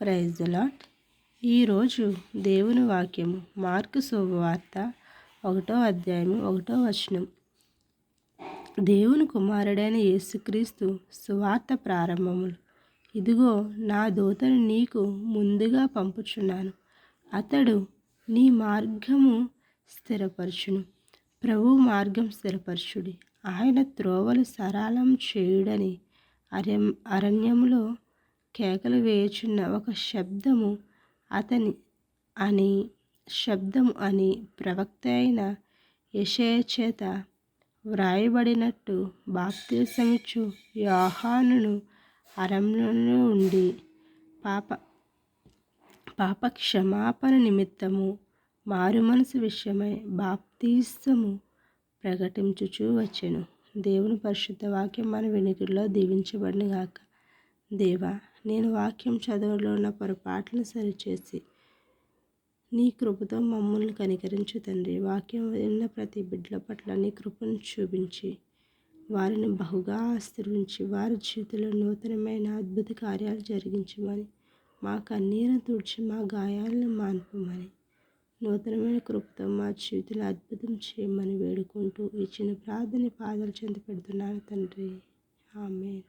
Praise lot ఈరోజు దేవుని వాక్యము మార్కు శుభవార్త ఒకటో అధ్యాయము ఒకటో వచనం. దేవుని కుమారుడైన యేసుక్రీస్తు సువార్త ప్రారంభములు. ఇదిగో నా దూతను నీకు ముందుగా పంపుచున్నాను. అతడు నీ మార్గము స్థిరపరచును. ప్రభు మార్గం స్థిరపరచుడి. ఆయన త్రోవలు సరళం చేయుడని అరణ్యం అరణ్యంలో కేకలు వేయుచున్న ఒక శబ్దము అతని అని శబ్దము అని ప్రవక్త అయిన యషయ చేత వ్రాయబడినట్టు బాప్తీసమిచ్చు యోహానును అరణ్యంలో ఉండి పాప పాప క్షమాపణ నిమిత్తము మారు మనసు విషయమై బాప్తీసము ప్రకటించుచూ వచ్చెను. దేవుని పరిశుద్ధ వాక్యం మన వెనుకల్లో దీవించబడినగాక. దేవా నేను వాక్యం చదవలో ఉన్న పొరపాట్లను సరిచేసి నీ కృపతో మమ్మల్ని కనికరించు తండ్రి. వాక్యం విన్న ప్రతి బిడ్డల పట్ల నీ కృపను చూపించి వారిని బహుగా ఆశ్రయించి వారి జీవితంలో నూతనమైన అద్భుత కార్యాలు జరిగించమని మా కన్నీరును తుడిచి మా గాయాలను మాన్పమని నూతనమైన కృపతో మా జీవితంలో అద్భుతం చేయమని వేడుకుంటూ ఇచ్చిన ప్రార్థన పాదాలు చెంత పెడుతున్నాను తండ్రి. ఆమె